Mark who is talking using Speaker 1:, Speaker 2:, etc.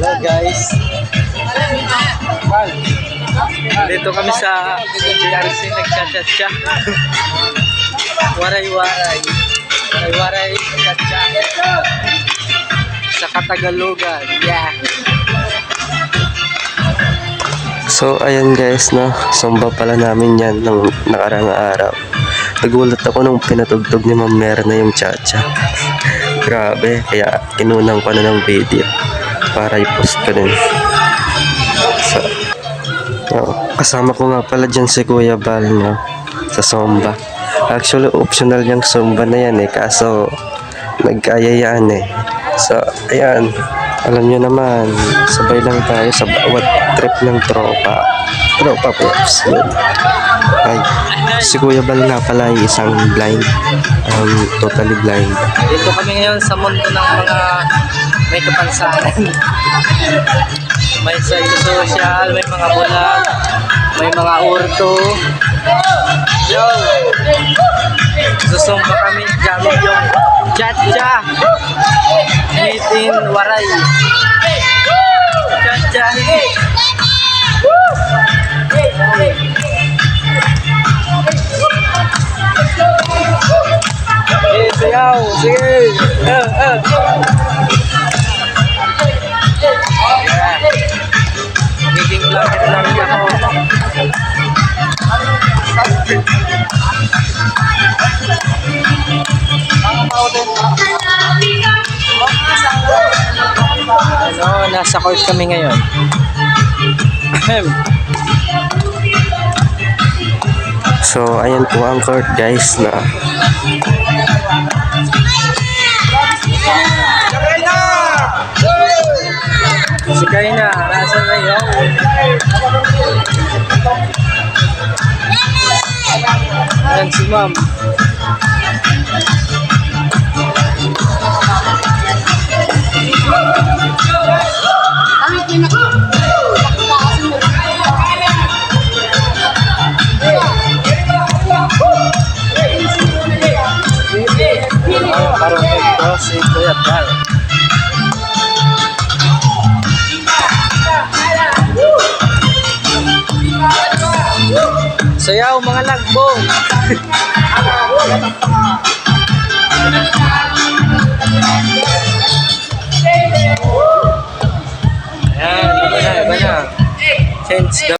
Speaker 1: Hello guys. Dito kami sa GRC nagchat-chat-cha. Waray-waray. Waray-waray chat-cha. Sa Katagalugan. Yeah.
Speaker 2: So, ayan guys, no. Sumba pala namin yan nung nakarang araw. Nagulat ako nung pinatugtog ni Ma'am Mer na yung cha-cha. Grabe, kaya inunang ko na ng video para i-post ko din. So, oh, kasama ko nga pala dyan si Kuya Bal, no, sa Somba. Actually, optional yung Somba na yan eh, kaso nagkayayaan eh. So, ayan, alam nyo naman, sabay lang tayo sa bawat trip ng tropa. Tropa peps, yun. Ay, si Kuya Bal nga pala ay isang blind. Um, totally blind.
Speaker 1: Dito kami ngayon sa mundo ng mga may kapansanan. may social, may mga bulag, may mga urto. Yo! Susumpa kami gamit yung chat-cha. Meeting waray. Chat-cha. Sige, sayaw. Sige. Eh, eh. Nasa court kami ngayon.
Speaker 2: So, ayan po ang court guys na
Speaker 1: Si Kaina, nasa na yun? Ayan si ma'am. Si Kuya Bal. Sayaw mga lagbong. Ayan, iba na, iba na. Change the